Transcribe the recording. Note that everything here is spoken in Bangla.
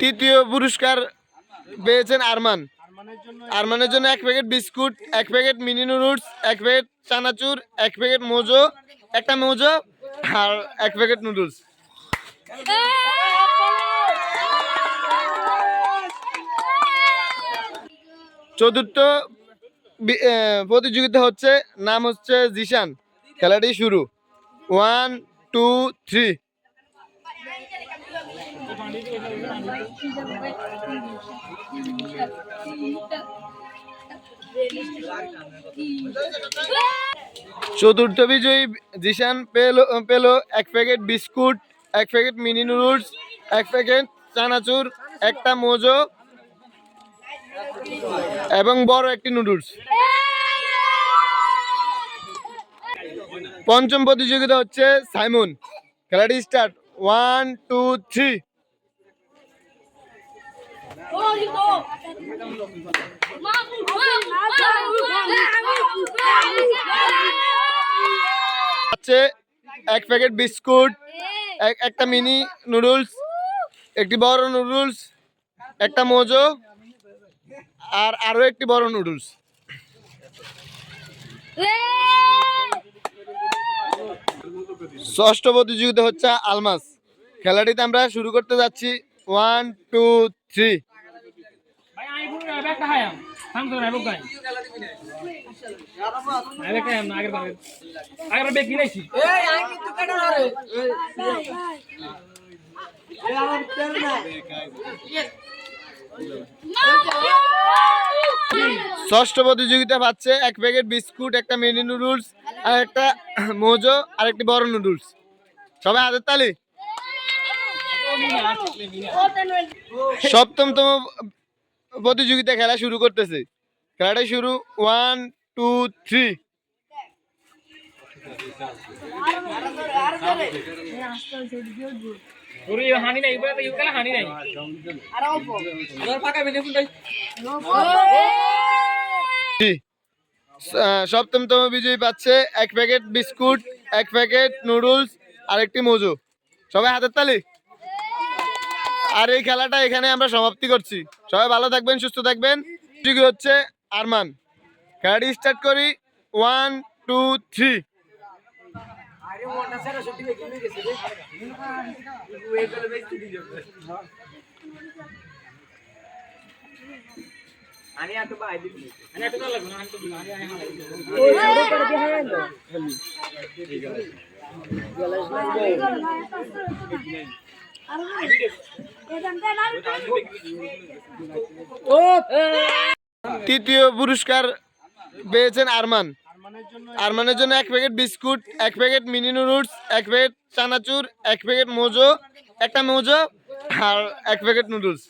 তৃতীয় পুরস্কার পেয়েছেন আরমান। আরমানের জন্য এক প্যাকেট বিস্কুট, এক প্যাকেট মিনি নুডলস, এক প্যাকেট চানাচুর, এক প্যাকেট মোজো, একটা মোজো আর এক প্যাকেট নুডলস। চতুর্থ প্রতিযোগিতা হচ্ছে, নাম হচ্ছে জিশান। খেলাটি শুরু। One, two, three. চতুর্থ বিজয়ী জিশান পেল পেল, এক প্যাকেট বিস্কুট, এক প্যাকেট মিনি নুডলস, এক প্যাকেট চানাচুর, একটা মোজো এবং বড় একটি নুডলস। পঞ্চম প্রতিযোগিতা হচ্ছে সাইমন। খেলাটি স্টার্ট ওয়ান টু থ্রি আছে এক প্যাকেট বিস্কুট, এক- একটা মিনি নুডলস, একটি বড় নুডলস, একটা মোজো, আর আরও একটি বড় নুডলস। ষষ্ঠ প্রতিযোগিতা হচ্ছে আলমাস। খেলাটিতে আমরা শুরু করতে যাচ্ছি। ওয়ান টু থ্রি ব্যাগটা খাইয়াম থামতো না বুক গাই আমি ব্যাগ না আগের বার আগের বার ব্যাগ কিনাইছি ষষ্ঠ প্রতিযোগিতা পাচ্ছে এক প্যাকেট বিস্কুট একটা মিনি নুডলস আর একটা মোজো আর একটি বড় নুডলস সবাই হাতের তালি? সপ্তমতম প্রতিযোগিতা খেলা শুরু করতেছে। খেলাটা শুরু ওয়ান টু থ্রি হানি নাই হানি নাই। সপ্তমতম বিজয়ী পাচ্ছে এক প্যাকেট বিস্কুট এক প্যাকেট নুডলস আর একটি মোজো। সবাই হাতের তালি? আর এই খেলাটা এখানে আমরা সমাপ্তি করছি সবাই ভালো থাকবেন সুস্থ থাকবেন ঠিকই হচ্ছে আরমান খেলাটি স্টার্ট করি ওয়ান টু থ্রি তৃতীয় পুরস্কার পেয়েছেন আরমান আরমানের জন্য এক প্যাকেট বিস্কুট, এক প্যাকেট মিনি নুডলস, এক প্যাকেট চানাচুর, এক প্যাকেট মোজো, একটা মোজো আর এক প্যাকেট নুডলস!